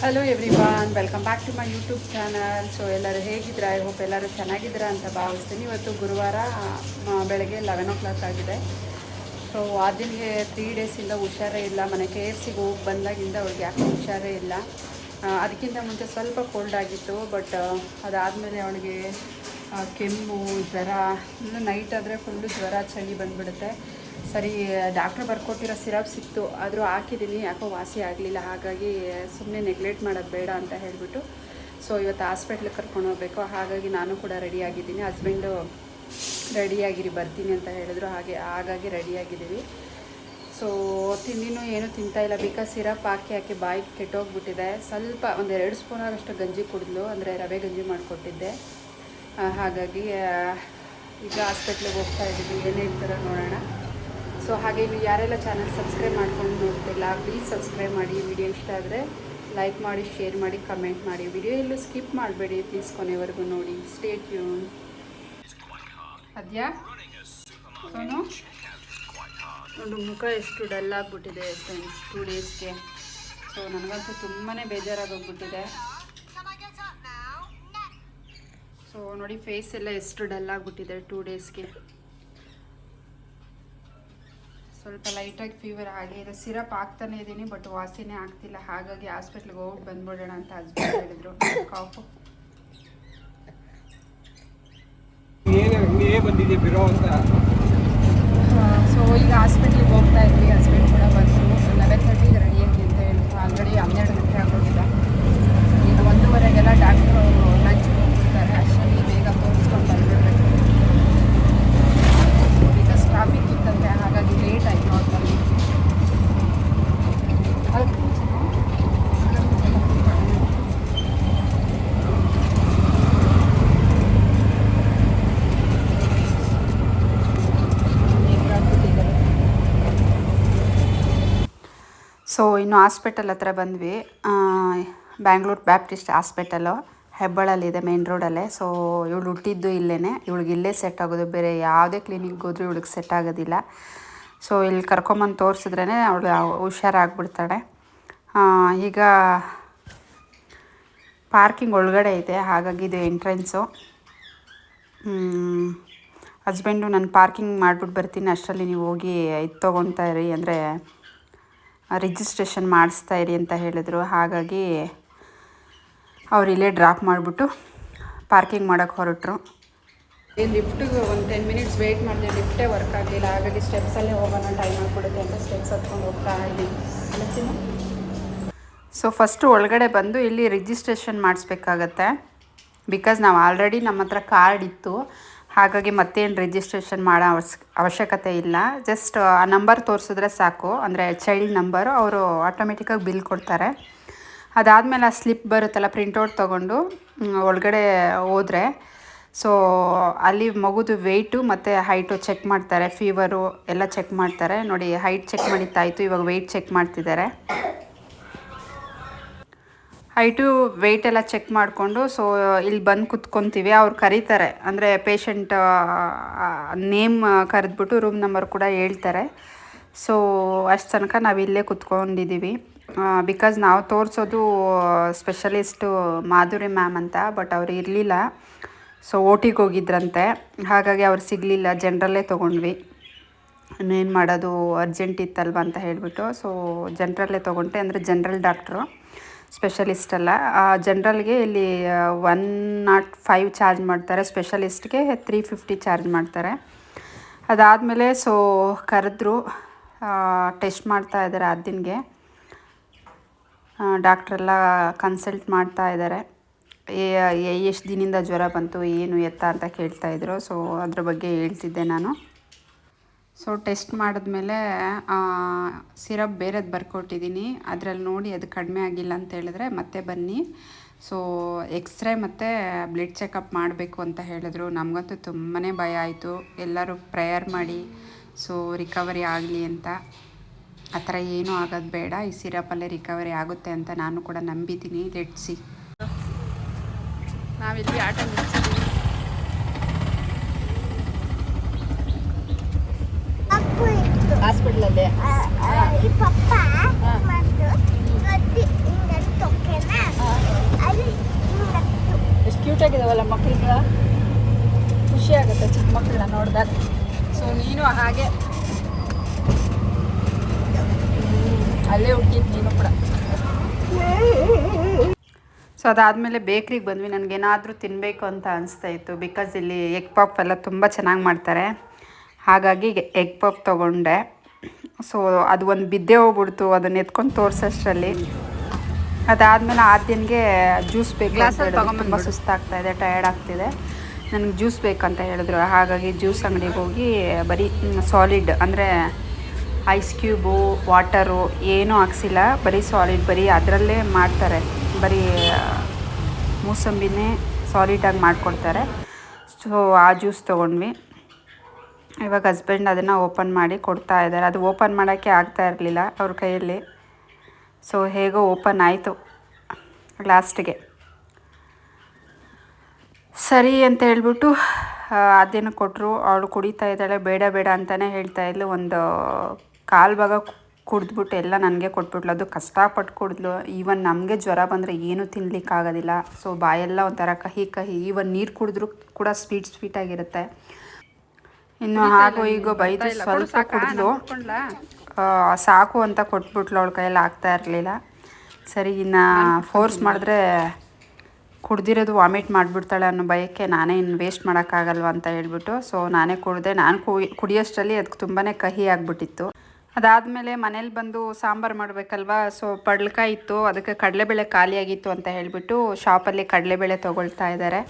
Hello everyone welcome back to my YouTube channel so ಎಲ್ಲರೂ ಹೇಗಿದ್ರೆ I hope ಎಲ್ಲರೂ ಚೆನ್ನಾಗಿದ್ದೀರಾ ಅಂತ ಭಾವಿಸ್ತೀನಿ. ಇವತ್ತು ಗುರುವಾರ ಬೆಳಗ್ಗೆ ಲೆವೆನ್ ಓ ಕ್ಲಾಕ್ ಆಗಿದೆ. ಸೊ ಆದಿಲ್ಗೆ ತ್ರೀ ಡೇಸಿಂದ ಹುಷಾರೇ ಇಲ್ಲ. ಮನೆ ಕೆ ಎಫ್ ಸಿಗೆ ಹೋಗಿ ಬಂದಾಗಿಂದ ಅವ್ಳಿಗೆ ಯಾಕೆ ಹುಷಾರೇ ಇಲ್ಲ. ಅದಕ್ಕಿಂತ ಮುಂಚೆ ಸ್ವಲ್ಪ ಕೋಲ್ಡ್ ಆಗಿತ್ತು ಬಟ್ ಅದಾದಮೇಲೆ ಅವಳಿಗೆ ಕೆಮ್ಮು, ಜ್ವರ, ಇನ್ನು ನೈಟ್ ಆದರೆ ಫುಲ್ಲು ಜ್ವರ ಚಳಿ ಬಂದುಬಿಡುತ್ತೆ. ಸರಿ ಡಾಕ್ಟ್ರ್ ಬರ್ಕೊಟ್ಟಿರೋ ಸಿರಪ್ ಸಿಕ್ತು. ಆದರೂ ಹಾಕಿದ್ದೀನಿ. ಯಾಕೋ ವಾಸಿ ಆಗಲಿಲ್ಲ. ಹಾಗಾಗಿ ಸುಮ್ಮನೆ ನೆಗ್ಲೆಕ್ಟ್ ಮಾಡೋದು ಬೇಡ ಅಂತ ಹೇಳಿಬಿಟ್ಟು. ಸೊ ಇವತ್ತು ಹಾಸ್ಪಿಟ್ಲಿಗೆ ಕರ್ಕೊಂಡು ಹೋಗಬೇಕು. ಹಾಗಾಗಿ ನಾನು ಕೂಡ ರೆಡಿ ಆಗಿದ್ದೀನಿ. ಹಸ್ಬೆಂಡು ರೆಡಿಯಾಗಿರಿ ಬರ್ತೀನಿ ಅಂತ ಹೇಳಿದ್ರು. ಹಾಗೆ, ಹಾಗಾಗಿ ರೆಡಿಯಾಗಿದ್ದೀವಿ ಸೊ ತಿಂಡಿನೂ ಏನೂ ತಿಂತಾ ಇಲ್ಲ. ಬಿಕಾಸ್ ಸಿರಪ್ ಹಾಕಿ ಹಾಕಿ ಬಾಯಿ ಕೆಟ್ಟೋಗ್ಬಿಟ್ಟಿದೆ. ಸ್ವಲ್ಪ ಒಂದು ಎರಡು ಸ್ಪೂನ್ ಆಗಷ್ಟು ಗಂಜಿ ಕುಡಿದ್ಲು. ಅಂದರೆ ರವೆ ಗಂಜಿ ಮಾಡಿಕೊಟ್ಟಿದ್ದೆ. ಹಾಗಾಗಿ ಈಗ ಹಾಸ್ಪಿಟ್ಲಿಗೆ ಹೋಗ್ತಾ ಇದ್ದೀವಿ. ಏನೇ ಇರ್ತಾರೋ ನೋಡೋಣ? ಸೊ ಹಾಗೆ ನೀವು ಯಾರೆಲ್ಲ ಚಾನಲ್ ಸಬ್ಸ್ಕ್ರೈಬ್ ಮಾಡ್ಕೊಂಡು ನೋಡ್ತಿಲ್ಲ ಪ್ಲೀಸ್ ಸಬ್ಸ್ಕ್ರೈಬ್ ಮಾಡಿ. ವಿಡಿಯೋ ಇಷ್ಟ ಆದರೆ ಲೈಕ್ ಮಾಡಿ ಶೇರ್ ಮಾಡಿ ಕಮೆಂಟ್ ಮಾಡಿ. ವಿಡಿಯೋ ಎಲ್ಲೂ ಸ್ಕಿಪ್ ಮಾಡಬೇಡಿ ಪ್ಲೀಸ್ ಕೊನೆವರೆಗೂ ನೋಡಿ. ಸ್ಟೇಟ್ ಟ್ಯೂನ್ ಅದ್ಯಾ? ಒಂದು ಮುಖ ಎಷ್ಟು ಡಲ್ ಆಗಿಬಿಟ್ಟಿದೆ ಫ್ರೆಂಡ್ಸ್ ಟೂ ಡೇಸ್ಗೆ ಸೊ ನನಗಂತೂ ತುಂಬಾ ಬೇಜಾರಾಗೋಗ್ಬಿಟ್ಟಿದೆ. ಸೊ ನೋಡಿ ಫೇಸ್ ಎಲ್ಲ ಎಷ್ಟು ಡಲ್ ಆಗಿಬಿಟ್ಟಿದೆ ಟೂ ಡೇಸ್ಗೆ ಸ್ವಲ್ಪ ಲೈಟಾಗಿ ಫೀವರ್ ಆಗೇ ಇದೆ ಸಿರಪ್ ಹಾಕ್ತಾನೆ ಇದ್ದೀನಿ ಬಟ್ ವಾಸಿನೇ ಆಗ್ತಿಲ್ಲ. ಹಾಗಾಗಿ ಹಾಸ್ಪಿಟ್ಲಿಗೆ ಹೋಗಿ ಬಂದ್ಬಿಡೋಣ ಅಂತ ಹಸ್ಬೆಂಡ್ ಹೇಳಿದ್ರು. ಕಾಫು ಸೊ ಈಗ ಹಾಸ್ಪಿಟ್ಲಿಗೆ ಹೋಗ್ತಾ ಇದ್ವಿ. ಹಸ್ಬೆಂಡ್ ಕೂಡ ಬಂದರು. ಲೆವೆನ್ ತರ್ಟಿಗೆ ರೆಡಿ ಆಗಿ ಅಂತ ಹೇಳಿದ್ರು. ಆಲ್ರೆಡಿ ಹನ್ನೆರಡು ಸೊ ಇನ್ನು ಹಾಸ್ಪಿಟಲ್ ಹತ್ರ ಬಂದ್ವಿ. ಬ್ಯಾಂಗ್ಳೂರ್ ಬ್ಯಾಪ್ಟಿಸ್ಟ್ ಹಾಸ್ಪಿಟಲು ಹೆಬ್ಬಳಲ್ಲಿದೆ ಮೇನ್ ರೋಡಲ್ಲೇ ಸೊ ಇವಳು ಹುಟ್ಟಿದ್ದು ಇಲ್ಲೇ ಇವಳಿಗೆ ಇಲ್ಲೇ ಸೆಟ್ ಆಗೋದು. ಬೇರೆ ಯಾವುದೇ ಕ್ಲಿನಿಕ್ಗೆ ಹೋದ್ರೂ ಇವಳಿಗೆ ಸೆಟ್ ಆಗೋದಿಲ್ಲ. ಸೊ ಇಲ್ಲಿ ಕರ್ಕೊಂಬಂದು ತೋರಿಸಿದ್ರೇ ಅವಳು ಹುಷಾರಾಗ್ಬಿಡ್ತಾಳೆ. ಈಗ ಪಾರ್ಕಿಂಗ್ ಒಳಗಡೆ ಇದೆ. ಹಾಗಾಗಿ ಇದು ಎಂಟ್ರೆನ್ಸು ಹಸ್ಬೆಂಡು ನಾನು ಪಾರ್ಕಿಂಗ್ ಮಾಡಿಬಿಟ್ಟು ಬರ್ತೀನಿ. ಅಷ್ಟರಲ್ಲಿ ನೀವು ಹೋಗಿ ಇದು ತೊಗೊಳ್ತಾ ಇರಿ. ಅಂದರೆ ರಿಜಿಸ್ಟ್ರೇಷನ್ ಮಾಡಿಸ್ತಾ ಇರಿ ಅಂತ ಹೇಳಿದರು. ಹಾಗಾಗಿ ಅವ್ರು ಇಲ್ಲೇ ಡ್ರಾಪ್ ಮಾಡಿಬಿಟ್ಟು ಪಾರ್ಕಿಂಗ್ ಮಾಡೋಕ್ಕೆ ಹೊರಟರು. ಲಿಫ್ಟಿಗೆ ಒಂದು ಟೆನ್ ಮಿನಿಟ್ಸ್ ವೆಯ್ಟ್ ಮಾಡಿದೆ. ಲಿಫ್ಟೇ ವರ್ಕ್ ಆಗಲಿಲ್ಲ. ಹಾಗಾಗಿ ಸ್ಟೆಪ್ಸಲ್ಲೇ ಹೋಗೋಣ ಟೈಮ್ ಆಗಿಬಿಡುತ್ತೆ ಅಂತ ಸ್ಟೆಪ್ಸ್ ಹತ್ಕೊಂಡು ಹೋಗ್ತಾ ಇದ್ದೀನಿ ಸೊ ಫಸ್ಟು ಒಳಗಡೆ ಬಂದು ಇಲ್ಲಿ ರಿಜಿಸ್ಟ್ರೇಷನ್ ಮಾಡಿಸ್ಬೇಕಾಗತ್ತೆ. ಬಿಕಾಸ್ ನಾವು ಆಲ್ರೆಡಿ ನಮ್ಮ ಹತ್ರ ಕಾರ್ಡ್ ಇತ್ತು. ಹಾಗಾಗಿ ಮತ್ತೇನು ರಿಜಿಸ್ಟ್ರೇಷನ್ ಮಾಡೋ ಅವಶ್ ಅವಶ್ಯಕತೆ ಇಲ್ಲ. ಜಸ್ಟ್ ಆ ನಂಬರ್ ತೋರಿಸಿದ್ರೆ ಸಾಕು. ಅಂದರೆ ಚೈಲ್ಡ್ ನಂಬರು ಅವರು ಆಟೋಮೆಟಿಕ್ಕಾಗಿ ಬಿಲ್ ಕೊಡ್ತಾರೆ. ಅದಾದಮೇಲೆ ಆ ಸ್ಲಿಪ್ ಬರುತ್ತಲ್ಲ ಪ್ರಿಂಟೌಟ್ ತೊಗೊಂಡು ಒಳಗಡೆ ಹೋದರೆ. ಸೊ ಅಲ್ಲಿ ಮಗುದು ವೆಯ್ಟು ಮತ್ತು ಹೈಟು ಚೆಕ್ ಮಾಡ್ತಾರೆ. ಫೀವರು ಎಲ್ಲ ಚೆಕ್ ಮಾಡ್ತಾರೆ. ನೋಡಿ ಹೈಟ್ ಚೆಕ್ ಮಾಡಿದ್ದಾಯಿತು ಇವಾಗ ವೆಯ್ಟ್ ಚೆಕ್ ಮಾಡ್ತಿದ್ದಾರೆ. ಹೈಟು ವೆಯ್ಟ್ ಎಲ್ಲ ಚೆಕ್ ಮಾಡಿಕೊಂಡು ಸೊ ಇಲ್ಲಿ ಬಂದು ಕುತ್ಕೊತೀವಿ. ಅವ್ರು ಕರೀತಾರೆ. ಅಂದರೆ ಪೇಷಂಟ್ ನೇಮ್ ಕರೆದ್ಬಿಟ್ಟು ರೂಮ್ ನಂಬರ್ ಕೂಡ ಹೇಳ್ತಾರೆ. ಸೊ ಅಷ್ಟು ತನಕ ನಾವು ಇಲ್ಲೇ ಕುತ್ಕೊಂಡಿದ್ದೀವಿ ಬಿಕಾಸ್ ನಾವು ತೋರಿಸೋದು ಸ್ಪೆಷಲಿಸ್ಟು ಮಾಧುರಿ ಮ್ಯಾಮ್ ಅಂತ ಬಟ್ ಅವ್ರು ಇರಲಿಲ್ಲ. ಸೊ ಓಟಿಗೆ ಹೋಗಿದ್ರಂತೆ. ಹಾಗಾಗಿ ಅವ್ರು ಸಿಗಲಿಲ್ಲ. ಜನರಲ್ಲೇ ತೊಗೊಂಡ್ವಿ. ಇನ್ನೇನು ಮಾಡೋದು ಅರ್ಜೆಂಟ್ ಇತ್ತಲ್ವ ಅಂತ ಹೇಳಿಬಿಟ್ಟು. ಸೊ ಜನರಲ್ಲೇ ತೊಗೊಂಡೆ. ಅಂದರೆ ಜನರಲ್ ಡಾಕ್ಟ್ರು ಸ್ಪೆಷಲಿಸ್ಟ್ ಅಲ್ಲ. ಜನ್ರಲ್ಗೆ ಇಲ್ಲಿ ಒನ್ ನಾಟ್ ಫೈವ್ ಚಾರ್ಜ್ ಮಾಡ್ತಾರೆ. ಸ್ಪೆಷಲಿಸ್ಟ್ಗೆ ತ್ರೀ ಫಿಫ್ಟಿ ಚಾರ್ಜ್ ಮಾಡ್ತಾರೆ. ಅದಾದಮೇಲೆ ಸೊ ಕರೆದ್ರು ಟೆಸ್ಟ್ ಮಾಡ್ತಾ ಇದ್ದಾರೆ ಆ ದಿನಗೆ ಡಾಕ್ಟ್ರೆಲ್ಲ ಕನ್ಸಲ್ಟ್ ಮಾಡ್ತಾ ಇದ್ದಾರೆ ಎಷ್ಟು ದಿನದಿಂದ ಜ್ವರ ಬಂತು, ಏನು ಎತ್ತ ಅಂತ ಕೇಳ್ತಾಯಿದ್ರು ಸೊ ಅದ್ರ ಬಗ್ಗೆ ಹೇಳ್ತಿದ್ದೆ ನಾನು. ಸೊ ಟೆಸ್ಟ್ ಮಾಡಿದ್ಮೇಲೆ ಸಿರಪ್ ಬೇರೆದು ಬರ್ಕೊಟ್ಟಿದ್ದೀನಿ ಅದರಲ್ಲಿ ನೋಡಿ ಅದು ಕಡಿಮೆ ಆಗಿಲ್ಲ ಅಂತ ಹೇಳಿದ್ರೆ ಮತ್ತೆ ಬನ್ನಿ. ಸೊ ಎಕ್ಸ್ರೇ ಮತ್ತು ಬ್ಲಡ್ ಚೆಕಪ್ ಮಾಡಬೇಕು ಅಂತ ಹೇಳಿದ್ರು. ನಮಗಂತೂ ತುಂಬಾ ಭಯ ಆಯಿತು. ಎಲ್ಲರೂ ಪ್ರೇಯರ್ ಮಾಡಿ ಸೊ ರಿಕವರಿ ಆಗಲಿ ಅಂತ. ಆ ಥರ ಏನೂ ಆಗೋದು ಬೇಡ. ಈ ಸಿರಪಲ್ಲೇ ರಿಕವರಿ ಆಗುತ್ತೆ ಅಂತ ನಾನು ಕೂಡ ನಂಬಿದ್ದೀನಿ. ಲೆಟ್ಸಿ ನಾವಿಲ್ಲಿ ಆಟ ಹಾಸ್ಪಿಟ್ಲಲ್ಲಿ. ಎಷ್ಟು ಕ್ಯೂಟ್ ಆಗಿದಾವಲ್ಲ ಮಕ್ಕಳಿಗೆ ಖುಷಿ ಆಗುತ್ತೆ ಚಿಕ್ಕ ಮಕ್ಕಳನ್ನ ನೋಡಿದಾಗ. ಸೊ ನೀನು ಹಾಗೆ. ಅಲ್ಲೇ ಹುಟ್ಟಿದ್ ನೀನು ಕೂಡ. ಸೊ ಅದಾದಮೇಲೆ ಬೇಕ್ರಿಗೆ ಬಂದ್ವಿ. ನನಗೇನಾದರೂ ತಿನ್ನಬೇಕು ಅಂತ ಅನಿಸ್ತಾ ಇತ್ತು ಬಿಕಾಸ್ ಇಲ್ಲಿ ಎಗ್ ಪಾಪ್ ಎಲ್ಲ ತುಂಬ ಚೆನ್ನಾಗಿ ಮಾಡ್ತಾರೆ. ಹಾಗಾಗಿ ಎಗ್ ಪಾಪ್ ತೊಗೊಂಡೆ. ಸೊ ಅದು ಒಂದು ಬಿದ್ದೆ ಹೋಗ್ಬಿಡ್ತು ಅದನ್ನ ಎತ್ಕೊಂಡು ತೋರಿಸೋಷ್ಟರಲ್ಲಿ ಅದಾದಮೇಲೆ ಆದ್ಯನ್ಗೆ ಜ್ಯೂಸ್ ಬೇಕು. ತುಂಬ ಸುಸ್ತಾಗ್ತಾ ಇದೆ ಟಯರ್ಡ್ ಆಗ್ತಿದೆ. ನನಗೆ ಜ್ಯೂಸ್ ಬೇಕಂತ ಹೇಳಿದ್ರು. ಹಾಗಾಗಿ ಜ್ಯೂಸ್ ಅಂಗಡಿಗೆ ಹೋಗಿ ಬರೀ ಸಾಲಿಡ್ ಅಂದರೆ ಐಸ್ ಕ್ಯೂಬು ವಾಟರು ಏನೂ ಹಾಕ್ಸಿಲ್ಲ. ಬರೀ ಸಾಲಿಡ್ ಬರೀ ಅದರಲ್ಲೇ ಮಾಡ್ತಾರೆ. ಬರೀ ಆ, ಮೂಸಂಬಿನೇ ಸಾಲಿಡಾಗಿ ಮಾಡಿಕೊಡ್ತಾರೆ. ಸೊ ಆ ಜ್ಯೂಸ್ ತೊಗೊಂಡ್ವಿ. ಇವಾಗ ಹಸ್ಬೆಂಡ್ ಅದನ್ನು ಓಪನ್ ಮಾಡಿ ಕೊಡ್ತಾ ಇದ್ದಾರೆ. ಅದು ಓಪನ್ ಮಾಡೋಕ್ಕೆ ಆಗ್ತಾ ಇರಲಿಲ್ಲ ಅವ್ರ ಕೈಯಲ್ಲಿ. ಸೊ ಹೇಗೋ ಓಪನ್ ಆಯಿತು ಲಾಸ್ಟಿಗೆ ಸರಿ ಅಂತ ಹೇಳ್ಬಿಟ್ಟು ಅದೇನು ಕೊಟ್ಟರು ಅವಳು ಕುಡಿತಾ ಇದ್ದಾಳೆ. ಬೇಡ ಬೇಡ ಅಂತಲೇ ಹೇಳ್ತಾ ಇದ್ಲು. ಒಂದು ಕಾಲು ಭಾಗ ಕುಡಿದ್ಬಿಟ್ಟು ಎಲ್ಲ ನನಗೆ ಕೊಟ್ಬಿಟ್ಲು. ಅದು ಕಷ್ಟಪಟ್ಟು ಕುಡಿದ್ಲು. ಈವನ್ ನಮಗೆ ಜ್ವರ ಬಂದರೆ ಏನೂ ತಿನ್ಲಿಕ್ಕಾಗೋದಿಲ್ಲ ಸೊ ಬಾಯೆಲ್ಲ ಒಂಥರ ಕಹಿ ಕಹಿ. ಈವನ್ ನೀರು ಕುಡಿದ್ರೂ ಕೂಡ ಸ್ವೀಟ್ ಸ್ವೀಟಾಗಿರುತ್ತೆ ಇನ್ನು ಹಾಗೂ ಈಗ ಬೈದು ಸ್ವಲ್ಪ ಕುಡಿದ್ಲು. ಸಾಕು ಅಂತ ಕೊಟ್ಬಿಟ್ಲು ಅವಳ ಕೈಯಲ್ಲಿ ಆಗ್ತಾ ಇರಲಿಲ್ಲ. ಸರಿ ಇನ್ನು ಫೋರ್ಸ್ ಮಾಡಿದ್ರೆ ಕುಡ್ದಿರೋದು ವಾಮಿಟ್ ಮಾಡಿಬಿಡ್ತಾಳೆ ಅನ್ನೋ ಭಯಕ್ಕೆ ನಾನೇ ಇನ್ನು ವೇಸ್ಟ್ ಮಾಡೋಕ್ಕಾಗಲ್ವ ಅಂತ ಹೇಳ್ಬಿಟ್ಟು ಸೊ ನಾನೇ ಕುಡಿದೆ. ನಾನು ಕುಡಿಯೋಷ್ಟರಲ್ಲಿ ಅದಕ್ಕೆ ತುಂಬಾ ಕಹಿ ಆಗಿಬಿಟ್ಟಿತ್ತು. ಅದಾದಮೇಲೆ ಮನೇಲಿ ಬಂದು ಸಾಂಬಾರು ಮಾಡಬೇಕಲ್ವಾ? ಸೊ ಪಡ್ಲಕಾಯಿ ಇತ್ತು. ಅದಕ್ಕೆ ಕಡಲೆಬೇಳೆ ಖಾಲಿಯಾಗಿತ್ತು ಅಂತ ಹೇಳಿಬಿಟ್ಟು ಶಾಪಲ್ಲಿ ಕಡಲೆಬೇಳೆ ತೊಗೊಳ್ತಾ ಇದ್ದಾರೆ.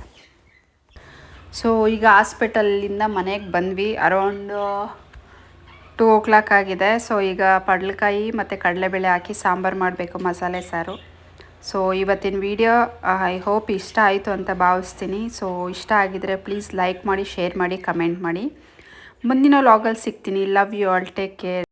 ಸೊ ಈಗ ಹಾಸ್ಪಿಟಲಿಂದ ಮನೆಗೆ ಬಂದ್ವಿ. ಅರೌಂಡ್ ಟೂ ಓ ಕ್ಲಾಕ್ ಆಗಿದೆ. ಸೊ ಈಗ ಪಡ್ಲಕಾಯಿ ಮತ್ತು ಕಡಲೆಬೇಳೆ ಹಾಕಿ ಸಾಂಬಾರು ಮಾಡಬೇಕು ಮಸಾಲೆ ಸಾರು. ಸೊ ಇವತ್ತಿನ ವಿಡಿಯೋ ಐ ಹೋಪ್ ಇಷ್ಟ ಆಯಿತು ಅಂತ ಭಾವಿಸ್ತೀನಿ. ಸೊ ಇಷ್ಟ ಆಗಿದರೆ ಪ್ಲೀಸ್ ಲೈಕ್ ಮಾಡಿ ಶೇರ್ ಮಾಡಿ ಕಮೆಂಟ್ ಮಾಡಿ. ಮುಂದಿನ ಲಾಗಲ್ಲಿ ಸಿಗ್ತೀನಿ. Love you all take care